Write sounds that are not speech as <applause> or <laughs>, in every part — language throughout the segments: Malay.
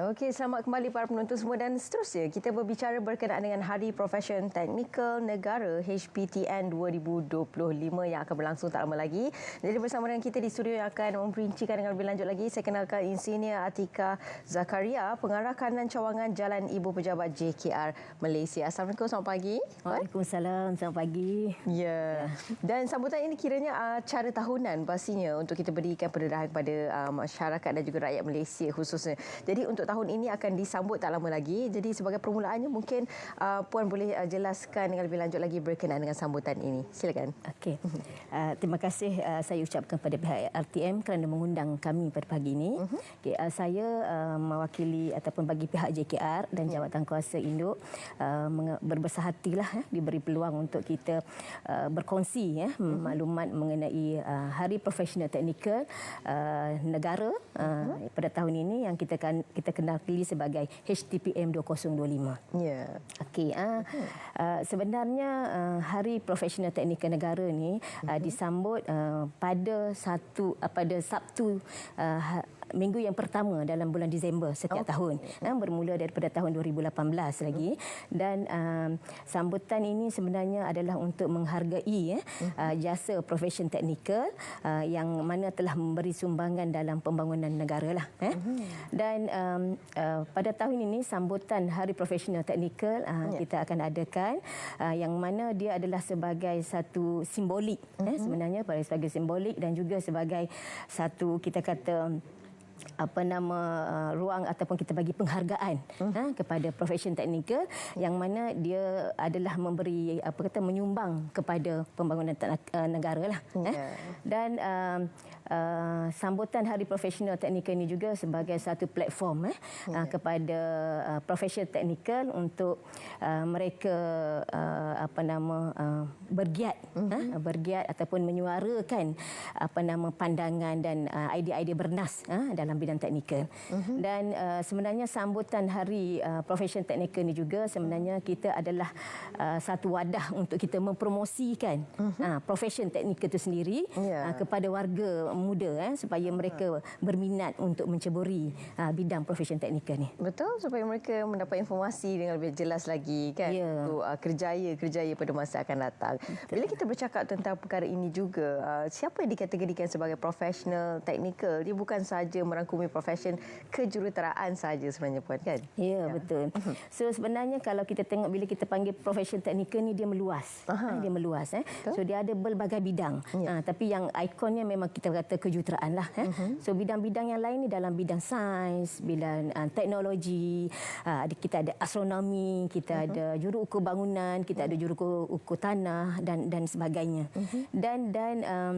Okey, selamat kembali para penonton semua dan seterusnya kita berbicara berkenaan dengan Hari Profession Teknikal Negara HPTN 2025 yang akan berlangsung tak lama lagi. Jadi bersama dengan kita di studio yang akan memperincikan dengan lebih lanjut lagi, saya kenalkan Insinyur Atika Zakaria, Pengarah Kanan Cawangan Jalan Ibu Pejabat JKR Malaysia. Assalamualaikum, selamat pagi. Waalaikumsalam, selamat pagi. Ya. Dan sambutan ini kiranya acara tahunan pastinya untuk kita berikan pendedahan kepada uh, masyarakat dan juga rakyat Malaysia khususnya. Jadi untuk tahun ini akan disambut tak lama lagi. Jadi sebagai permulaannya mungkin uh, Puan boleh uh, jelaskan dengan lebih lanjut lagi berkenaan dengan sambutan ini. Silakan. Okey. Uh, terima kasih uh, saya ucapkan kepada pihak RTM kerana mengundang kami pada pagi ini. Uh-huh. Okay, uh, saya uh, mewakili ataupun bagi pihak JKR dan Jabatan Kuasa Induk uh, berbesar hatilah uh, diberi peluang untuk kita uh, berkongsi ya uh-huh. maklumat mengenai uh, Hari Profesional Teknikal uh, Negara uh, uh-huh. pada tahun ini yang kita kan kita kenali sebagai HTPM 2025. Ya. Okey, uh, uh, sebenarnya uh, Hari Profesional Teknikal Negara ni uh, disambut uh, pada satu uh, pada Sabtu uh, minggu yang pertama dalam bulan Disember setiap okay. tahun uh, bermula daripada tahun 2018 lagi dan uh, sambutan ini sebenarnya adalah untuk menghargai uh, uh, jasa profesion teknikal uh, yang mana telah memberi sumbangan dalam pembangunan negara lah eh. uh-huh. dan um, uh, pada tahun ini sambutan Hari Profesional Teknikal uh, yeah. kita akan adakan uh, yang mana dia adalah sebagai satu simbolik eh, sebenarnya sebagai simbolik dan juga sebagai satu kita kata apa nama uh, ruang ataupun kita bagi penghargaan hmm. ha, kepada profesion teknikal yang mana dia adalah memberi apa kata menyumbang kepada pembangunan uh, negara lah yeah. eh. dan uh, uh, sambutan hari profesional teknikal ini juga sebagai satu platform eh yeah. uh, kepada uh, profesion teknikal untuk uh, mereka uh, apa nama uh, bergiat mm-hmm. uh, bergiat ataupun menyuarakan apa nama pandangan dan uh, idea-idea bernas uh, dalam bidang teknikal. Uh-huh. Dan uh, sebenarnya sambutan hari uh, profesion teknikal ini juga sebenarnya kita adalah uh, satu wadah untuk kita mempromosikan uh-huh. uh, profesion teknikal itu sendiri yeah. uh, kepada warga muda eh, supaya mereka berminat untuk menceburi uh, bidang profesion teknikal ni. Betul supaya mereka mendapat informasi dengan lebih jelas lagi kan yeah. untuk uh, kerjaya-kerjaya pada masa akan datang. Betul. Bila kita bercakap tentang perkara ini juga, uh, siapa yang dikategorikan sebagai profesional teknikal? Dia bukan sahaja merangkumi bumi profesion kejuruteraan saja sebenarnya puan kan? Ya, ya. betul. Mhm. So sebenarnya kalau kita tengok bila kita panggil profesion teknikal ni dia meluas. Aha. Dia meluas eh. So dia ada berbagai bidang. Ya. Ha, tapi yang ikonnya memang kita kata kejuruteraan lah eh. Uh-huh. So bidang-bidang yang lain ni dalam bidang sains, bidang uh, teknologi, uh, kita ada astronomi, kita uh-huh. ada juru ukur bangunan, kita uh-huh. ada juru ukur, ukur tanah dan dan sebagainya. Uh-huh. Dan dan um,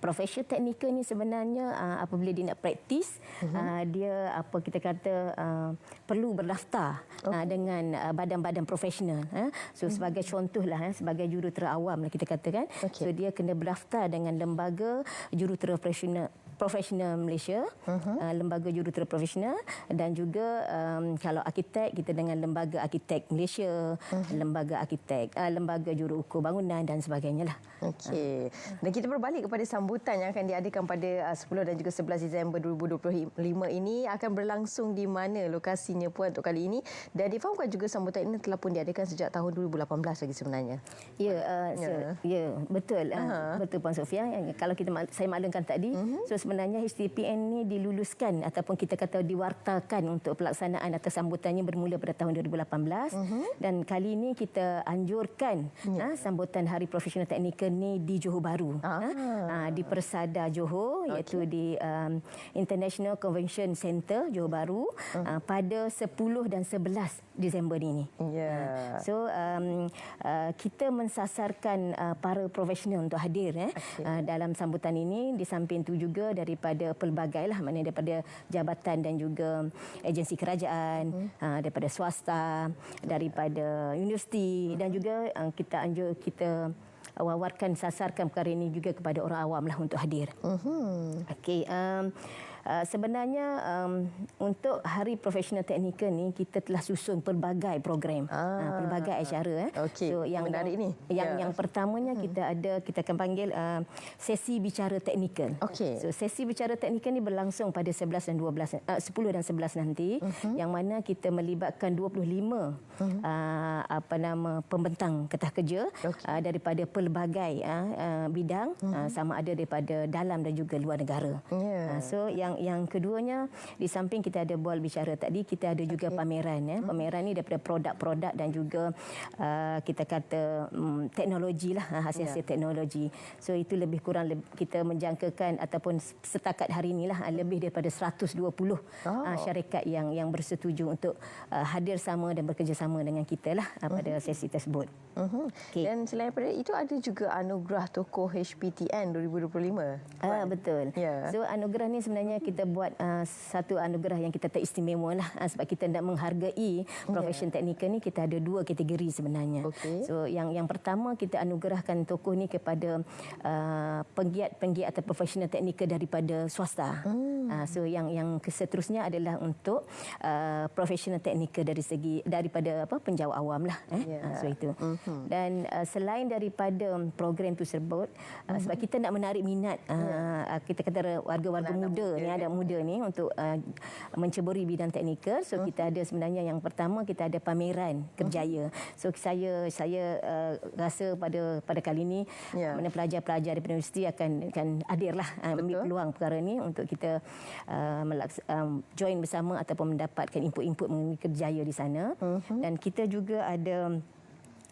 profession teknikal ni sebenarnya uh, apabila dia nak praktis uh-huh. uh, dia apa kita kata uh, perlu berdaftar okay. uh, dengan uh, badan-badan profesional uh. so uh-huh. sebagai contohlah uh, sebagai jurutera awam lah kita katakan okay. so dia kena berdaftar dengan lembaga jurutera profesional profesional Malaysia, uh-huh. uh, lembaga jurutera profesional dan juga um, kalau arkitek kita dengan lembaga arkitek Malaysia, uh-huh. lembaga arkitek, uh, lembaga juru ukur bangunan dan sebagainya lah. Okey. Uh. Dan kita berbalik kepada sambutan yang akan diadakan pada uh, 10 dan juga 11 Disember 2025 ini akan berlangsung di mana lokasinya puan untuk kali ini dan difahamkan juga sambutan ini telah pun diadakan sejak tahun 2018 lagi sebenarnya. Ya, uh, ya. So, ya, betul. Uh, betul Puan Sofia. Kalau kita saya maklumkan tadi, uh-huh. so sebenarnya HTPN ini diluluskan ataupun kita kata diwartakan untuk pelaksanaan atau sambutannya bermula pada tahun 2018 uh-huh. dan kali ini kita anjurkan yeah. ha, sambutan Hari Profesional Teknikal ni di Johor Bahru ah. ha, di Persada Johor okay. iaitu di um, International Convention Center Johor Bahru uh. ha, pada 10 dan 11 Disember ini. Yeah. So um, uh, kita mensasarkan uh, para profesional untuk hadir eh, okay. uh, dalam sambutan ini di samping itu juga daripada pelbagai lah mana daripada jabatan dan juga agensi kerajaan hmm. uh, daripada swasta daripada universiti dan juga uh, kita anjur kita wawarkan sasarkan perkara ini juga kepada orang awam lah untuk hadir. Uh-huh. Okey, um, uh, sebenarnya um, untuk Hari Profesional Teknikal ni kita telah susun pelbagai program, Ah. uh, pelbagai acara. Eh. Okey, yang menarik yang, ni. Yang Ya. yang pertamanya kita ada kita akan panggil uh, sesi bicara teknikal. Okey. So sesi bicara teknikal ni berlangsung pada 11 dan 12 uh, 10 dan 11 nanti uh-huh. yang mana kita melibatkan 25 uh-huh. uh, apa nama pembentang ketah kerja Okey. uh, daripada pelbagai uh, uh, bidang uh-huh. uh, sama ada daripada dalam dan juga luar negara. Ya. Uh, so yang yang keduanya di samping kita ada bual bicara tadi kita ada juga okay. pameran ya. Pameran ni daripada produk-produk dan juga uh, kita kata um, teknologi lah uh, hasil-hasil Ya. teknologi. So itu lebih kurang leb- kita menjangkakan ataupun setakat hari inilah uh, lebih daripada 120 oh. uh, syarikat yang yang bersetuju untuk uh, hadir sama dan bekerjasama dengan kita lah uh, pada sesi tersebut. Uh-huh. Okey. Dan selain daripada itu ada juga anugerah tokoh HPTN 2025. Ah betul. Ya. So anugerah ni sebenarnya kita buat uh, satu anugerah yang kita teristimewa lah uh, sebab kita nak menghargai profession teknikal ni kita ada dua kategori sebenarnya. Okey. So yang yang pertama kita anugerahkan tokoh ni kepada uh, penggiat-penggiat atau profesional teknikal daripada swasta. Hmm. Uh, so yang yang seterusnya adalah untuk uh, profesional teknikal dari segi daripada apa penjawat awam lah eh. Ya. Uh, so itu. Mm-hmm. Dan uh, selain daripada program tersebut uh, Mhm. sebab kita nak menarik minat uh, kita kata warga-warga muda, ni ada muda ni untuk uh, menceburi bidang teknikal. So Mhm. kita ada sebenarnya yang pertama kita ada pameran kerjaya. So saya saya uh, rasa pada pada kali ini mana pelajar-pelajar di universiti akan akan hadirlah uh, ambil peluang perkara ini untuk kita uh, melaks, um, join bersama ataupun mendapatkan input-input mengenai kerjaya di sana. Mhm. Dan kita juga ada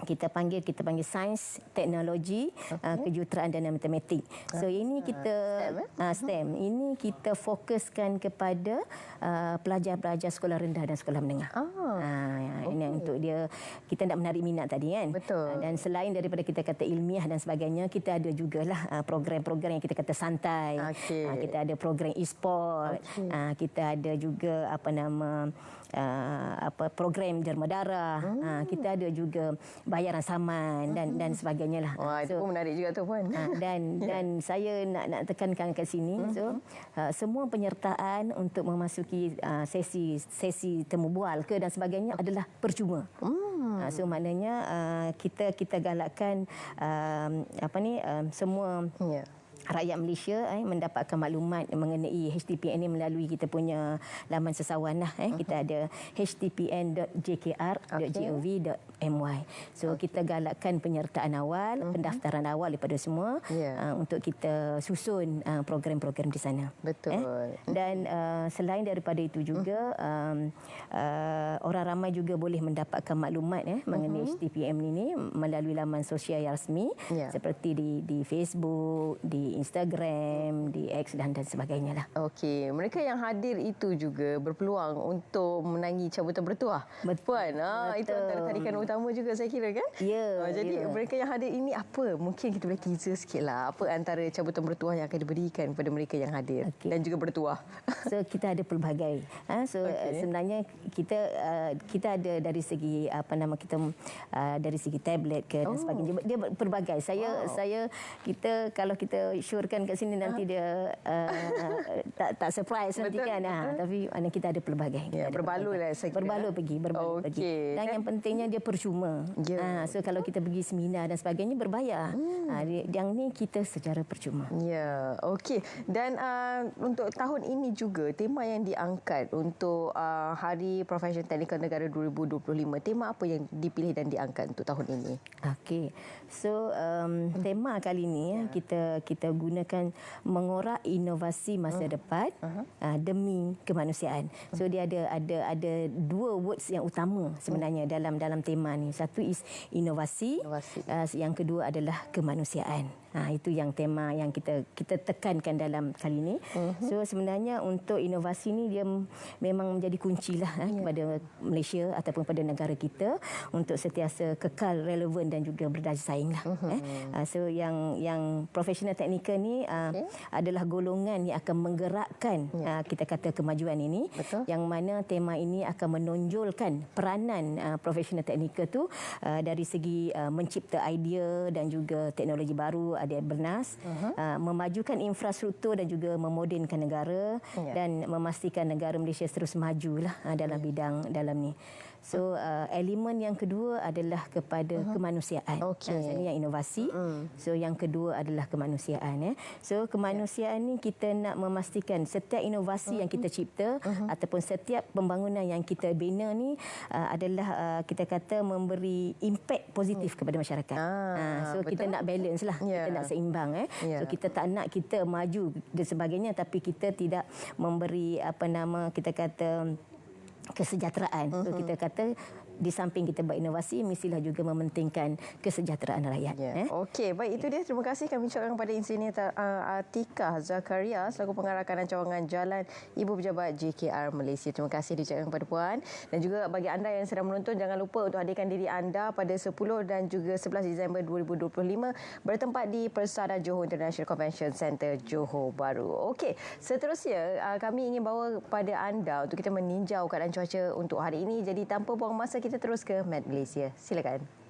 kita panggil kita panggil sains, teknologi, okay. uh, kejuruteraan dan matematik. So ini kita STEM, eh? uh, STEM. Ini kita fokuskan kepada uh, pelajar-pelajar sekolah rendah dan sekolah menengah. Ah, Ah, ya, ini untuk dia kita nak menarik minat tadi kan. Betul. Ah, dan selain daripada kita kata ilmiah dan sebagainya, kita ada jugalah ah, program-program yang kita kata santai. Okey. Ah, kita ada program e-sport. Okey. Ah, kita ada juga apa nama ah, apa program derma darah. Hmm. Ah, kita ada juga bayaran saman dan dan sebagainya lah. wah itu So, pun menarik juga tu puan. Ah, dan <laughs> dan saya nak nak tekankan kat sini so uh, semua penyertaan untuk memasuki uh, sesi sesi temu bual ke dan sebagainya adalah percuma. Hmm. Uh, so maknanya uh, kita kita galakkan um, apa ni um, semua Ya. Rakyat Malaysia eh, mendapatkan maklumat mengenai HTPN ini melalui kita punya laman sesawan lah. Eh. Kita ada htpn.jkr.gov.my. So kita galakkan penyertaan awal, pendaftaran awal daripada semua Ya. uh, untuk kita susun uh, program-program di sana. Betul. Dan uh, selain daripada itu juga um, uh, orang ramai juga boleh mendapatkan maklumat eh mengenai HTPM ini melalui laman sosial yang rasmi Ya. seperti di di Facebook, di Instagram, di X dan dan sebagainya lah. Okey, mereka yang hadir itu juga berpeluang untuk menangi cabutan bertuah. Betul. Puan, ah, itu Betul. antara tarikan utama juga saya kira kan? Ya, Ah, jadi ya. mereka yang hadir ini apa? Mungkin kita boleh teaser sikit lah. Apa antara cabutan bertuah yang akan diberikan kepada mereka yang hadir Okey. dan juga bertuah. <laughs> So kita ada pelbagai. Ha, so Okey. okay. sebenarnya kita uh, kita ada dari segi apa nama kita uh, dari segi tablet ke dan Oh. sebagainya. Dia pelbagai. Saya Wow. saya kita kalau kita syorkan kat sini nanti dia uh, <laughs> tak tak surprise nanti Betul, kan. Ha, betul. tapi kita ada pelbagai. Kita Ya, ada berbaloi pelbagai. lah saya kira. Berbaloi pergi, berbaloi Okey. pergi. Dan yang pentingnya dia percuma. Ya. Ha, so kalau kita pergi seminar dan sebagainya berbayar. Hmm. Ha, yang ni kita secara percuma. Ya, okey. Dan uh, untuk tahun ini juga tema yang diangkat untuk uh, Hari Profesion Teknikal Negara 2025, tema apa yang dipilih dan diangkat untuk tahun ini? Okey. So um, tema kali ni ya. kita kita gunakan mengorak inovasi masa depan uh, demi kemanusiaan. So dia ada ada ada dua words yang utama sebenarnya dalam dalam tema ni. Satu is inovasi, Inovasi. Uh, yang kedua adalah kemanusiaan. Ha, itu yang tema yang kita kita tekankan dalam kali ini. So sebenarnya untuk inovasi ni dia memang menjadi kunci lah eh, kepada Malaysia ataupun pada negara kita untuk sentiasa kekal relevan dan juga berdaya saing lah. Eh. Ha, so yang yang profesional teknikal ni uh, okay. adalah golongan yang akan menggerakkan ya. uh, kita kata kemajuan ini Betul. yang mana tema ini akan menonjolkan peranan uh, profesional teknikal tu uh, dari segi uh, mencipta idea dan juga teknologi baru ada bernas uh-huh. uh, memajukan infrastruktur dan juga memodernkan negara ya. dan memastikan negara Malaysia terus majulah uh, dalam ya. bidang dalam ni So uh, elemen yang kedua adalah kepada uh-huh. kemanusiaan. Okay. Uh, ini yang inovasi. Uh-huh. So yang kedua adalah kemanusiaan. Eh. So kemanusiaan yeah. ni kita nak memastikan setiap inovasi uh-huh. yang kita cipta uh-huh. ataupun setiap pembangunan yang kita bina ni uh, adalah uh, kita kata memberi impact positif uh-huh. kepada masyarakat. Ah, uh, so betul. kita nak balance lah. Yeah. Kita nak seimbang. Eh. Yeah. So kita tak nak kita maju dan sebagainya tapi kita tidak memberi apa nama kita kata kesejahteraan. Uh-huh. Kita kata di samping kita berinovasi mestilah juga mementingkan kesejahteraan rakyat. Yeah. Eh? Okey, baik itu dia. Terima kasih kami ucapkan kepada Insinyur Atika Zakaria selaku pengarah kanan cawangan jalan Ibu Pejabat JKR Malaysia. Terima kasih diucapkan kepada puan dan juga bagi anda yang sedang menonton jangan lupa untuk hadirkan diri anda pada 10 dan juga 11 Disember 2025 bertempat di Persada Johor International Convention Center Johor Bahru. Okey, seterusnya uh, kami ingin bawa pada anda untuk kita meninjau keadaan cuaca untuk hari ini. Jadi tanpa buang masa kita kita terus ke Met Malaysia. Silakan.